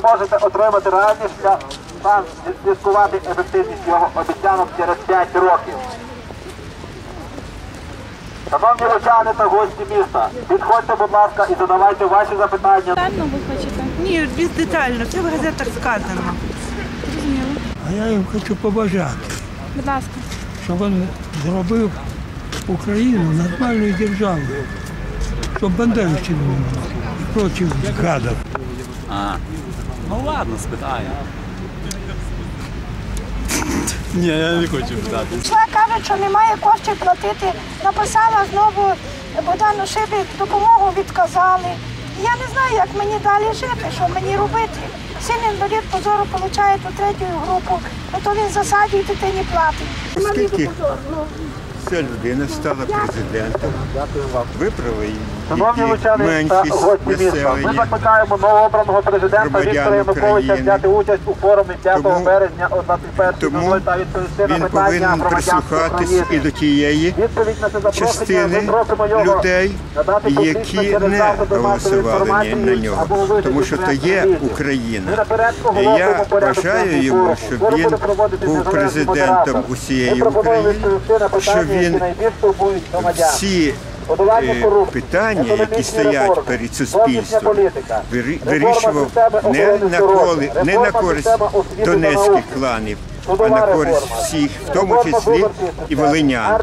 зможете отримати реальний шлях, шанс відслідкувати ефективність його обіцянок через 5 років. Шановні лучани та гості міста, підходьте, будь ласка, і задавайте ваші запитання. Детально ви хочете? Ні, більш детально, це в газетах сказано. Зрозуміло. А я їм хочу побажати, Будь ласка. щоб він зробив Україну нормальною державою, щоб бандерівців не було проти гадів. Ну ладно, спитаю. Ні, я не хочу питати. Пішла, каже, що немає коштів платити. Написала знову Богдану Шибі, допомогу відказали. Я не знаю, як мені далі жити, що мені робити. Син інвалід позору отримує ту третю групу, а то він засадить дитині платить. Оскільки ця людина стала президентом, виправила її. Меншість міста, ми закликаємо новообраного президента Віктора Януковича взяти участь у форумі 5 Тому- березня о 21 Тому він повинен прислухатись і до тієї це частини людей, які не голосували на нього, тому що то є Україна. І я бажаю йому, щоб він був президентом усієї України, що він всі е, питання, які стоять перед суспільством, вирішував не на коли, не на користь донецьких кланів, а на користь всіх, в тому числі і волинян.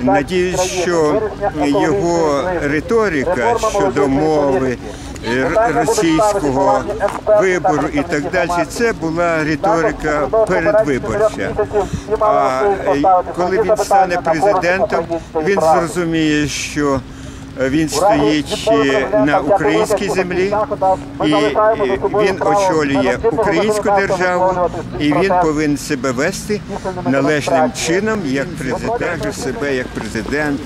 Надіюсь, що його риторика щодо мови. Російського вибору і так далі, це була риторика передвиборча. А е, коли він стане президентом, він зрозуміє, що е, він стоїть на українській землі, і він очолює українську державу, і він повинен себе вести належним чином, як президент, себе як президент.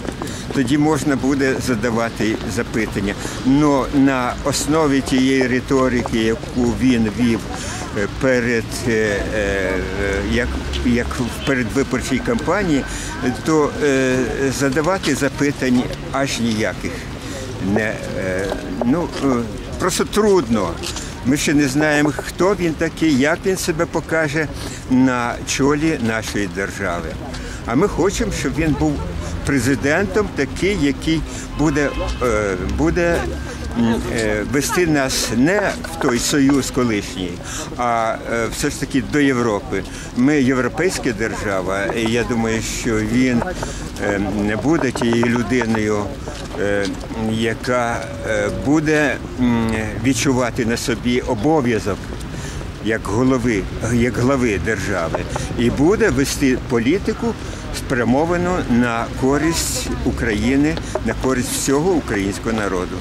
Тоді можна буде задавати запитання. Но на основі тієї риторики, яку він вів е, перед е, е, як, як в передвиборчій кампанії, то задавати запитань аж ніяких не ну просто трудно. Ми ще не знаємо, хто він такий, як він себе покаже на чолі нашої держави. А ми хочемо, щоб він був президентом, такий, який буде, е, буде е, вести нас не в той союз колишній, а е, все ж таки до Європи. Ми європейська держава, і я думаю, що він не буде тією людиною, яка буде відчувати на собі обов'язок як голови, як глави держави, і буде вести політику спрямовану на користь України, на користь всього українського народу.